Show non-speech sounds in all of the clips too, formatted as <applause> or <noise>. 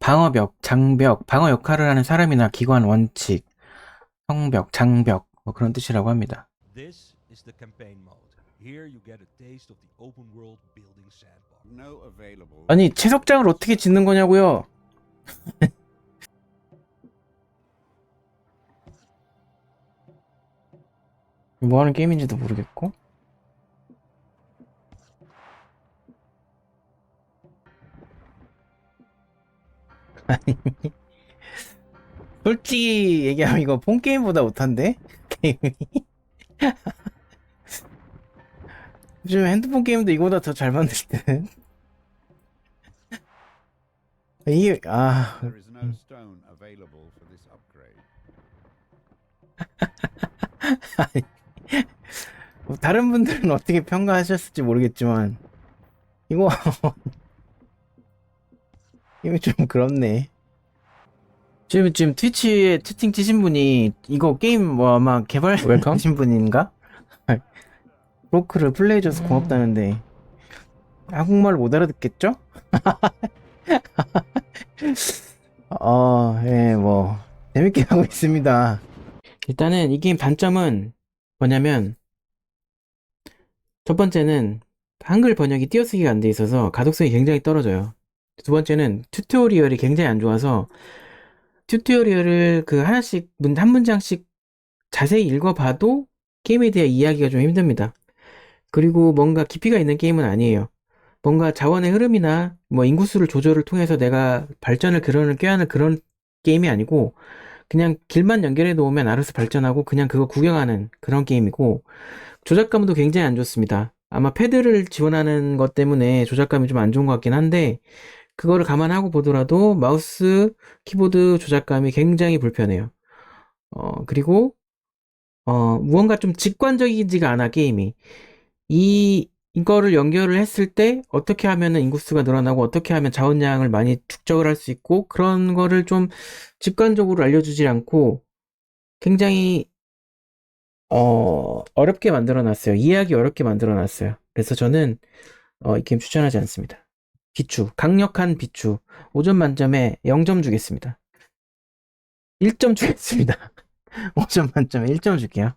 방어벽, 장벽, 방어 역할을 하는 사람이나 기관 원칙, 성벽, 장벽 뭐 그런 뜻이라고 합니다. This is the campaign mode. Here you get a taste of the open world building sandbox. No available. 아니 채석장을 어떻게 짓는 거냐고요? 뭐 하는 게임인지도 모르겠고. 솔직히 얘기하면 이거 폰 게임보다 못한데? 게임이. 요즘 핸드폰 게임도 이거보다 더 잘 만들 듯. 이게 아 다른 분들은 어떻게 평가하셨을지 모르겠지만 이거 이거 좀 <laughs> 그렇네. 지금 지금 트위치에 채팅 치신 분이 이거 게임 뭐 아마 개발하신 <laughs> 분인가? 브로크를 플레이해줘서 고맙다는데 한국말 못 알아듣겠죠? <laughs> 어, 예, 뭐 재밌게 하고 있습니다. 일단은 이 게임 단점은 뭐냐면 첫 번째는 한글 번역이 띄어쓰기가 안 돼 있어서 가독성이 굉장히 떨어져요. 두 번째는 튜토리얼이 굉장히 안 좋아서 튜토리얼을 그 하나씩 문, 한 문장씩 자세히 읽어봐도 게임에 대한 이야기가 좀 힘듭니다. 그리고 뭔가 깊이가 있는 게임은 아니에요. 뭔가 자원의 흐름이나 뭐 인구수를 조절을 통해서 내가 발전을 그러는 꾀하는 그런 게임이 아니고 그냥 길만 연결해 놓으면 알아서 발전하고 그냥 그거 구경하는 그런 게임이고 조작감도 굉장히 안 좋습니다. 아마 패드를 지원하는 것 때문에 조작감이 좀 안 좋은 것 같긴 한데 그거를 감안하고 보더라도 마우스 키보드 조작감이 굉장히 불편해요. 어, 그리고 어, 무언가 좀 직관적이지가 않아 게임이. 이 이거를 연결을 했을 때 어떻게 하면은 인구수가 늘어나고 어떻게 하면 자원량을 많이 축적을 할 수 있고 그런 거를 좀 직관적으로 알려주질 않고 굉장히 어, 어렵게 만들어 놨어요. 이해하기 어렵게 만들어 놨어요. 그래서 저는 어, 이 게임 추천하지 않습니다. 비추, 강력한 비추. 5점 만점에 0점 주겠습니다. 1점 주겠습니다. <laughs> 5점 만점에 1점 줄게요.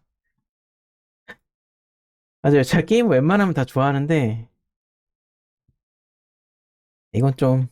맞아요. 제가 게임 웬만하면 다 좋아하는데, 이건 좀,